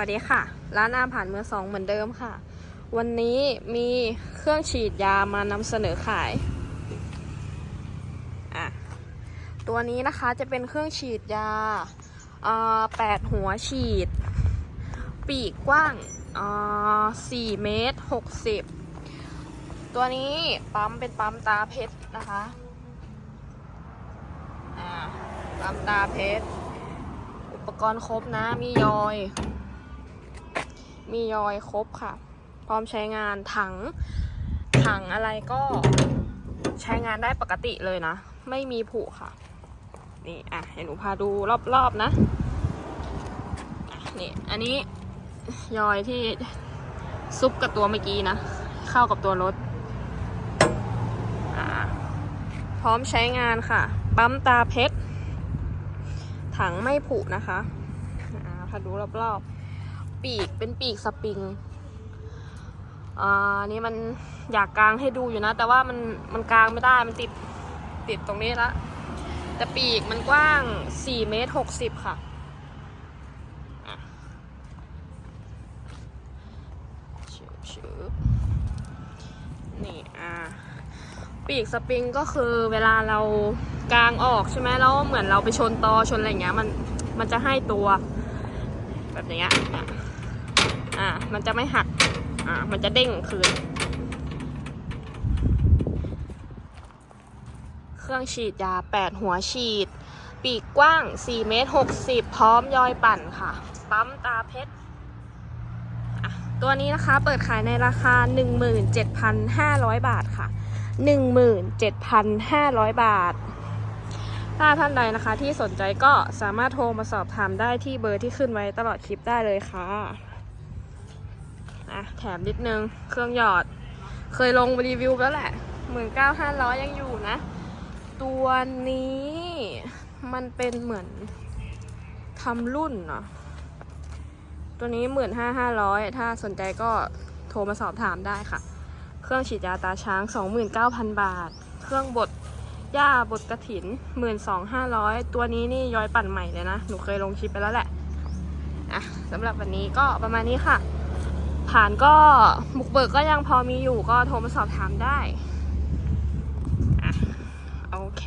วัสดีค่ะ ร้านอาผ่านมือสองเหมือนเดิมค่ะ วันนี้มีเครื่องฉีดยามานำเสนอขายอะตัวนี้นะคะจะเป็นเครื่องฉีดยาาแปดหัวฉีด ปีกกว้างอ่าสี่เมตรหกสิบตัวนี้ปั๊มเป็นปั๊มตาเพชรนะคะอ่าปั๊มตาเพชรอุปกรณ์ครบนะมียอย มียอยครบค่ะ พร้อมใช้งานถัง ถังอะไรก็ใช้งานได้ปกติเลยนะ ไม่มีผุค่ะ นี่อะเดี๋ยวหนูพาดูรอบๆนะนี่อันนี้ยอยที่ซุปกับตัวเมื่อกี้นะ เข้ากับตัวรถ พร้อมใช้งานค่ะ ปั๊มตาเพชร ถังไม่ผุนะคะพาดูรอบๆ ปีกเป็นปีกสปริงอ่านี่มันอยากกางให้ดูอยู่นะ แต่ว่ามันมันกางไม่ได้มันติดติดตรงนี้ละแต่ปีกมันกว้าง4เมตร60 ค่ะอะชิบชิบนี่อ่าปีกสปริงก็คือเวลาเรากางออกใช่ไหมแล้วเหมือนเราไปชนตอชนอะไรเงี้ยมันมันจะให้ตัว แบบอย่างเงี้ยอะ อ่า มันจะไม่หัก อ่า มันจะเด้งคืน เครื่องฉีดยา 8 หัวฉีด ปีกกว้าง 4 เมตร 60 พร้อมยอยปั่นค่ะ ปั๊มตาเพชรอะตัวนี้นะคะเปิดขายในราคา 17,500 บาทค่ะ 17,500 บาท ถ้าท่านใดนะคะที่สนใจก็สามารถโทรมาสอบถามได้ที่เบอร์ที่ขึ้นไว้ตลอดคลิปได้เลยค่ะ อะแถมนิดนึง เครื่องหยอด เคยลงรีวิวแล้วแหละ19,500ยังอยู่นะ ตัวนี้มันเป็นเหมือนทำรุ่นเนาะตัวนี้15,500ถ้าสนใจก็โทรมาสอบถามได้ค่ะ เครื่องฉีดยาตาช้าง 29,000 บาท เครื่องบดหญ้าบดกระถิน 12,500 ตัวนี้นี่ย้อยปั่นใหม่เลยนะ หนูเคยลงคลิปไปแล้วแหละ อะสำหรับวันนี้ก็ประมาณนี้ค่ะ ผ่านก็บุกเบิกก็ยังพอมีอยู่ก็โทรมาสอบถามได้อะโอเค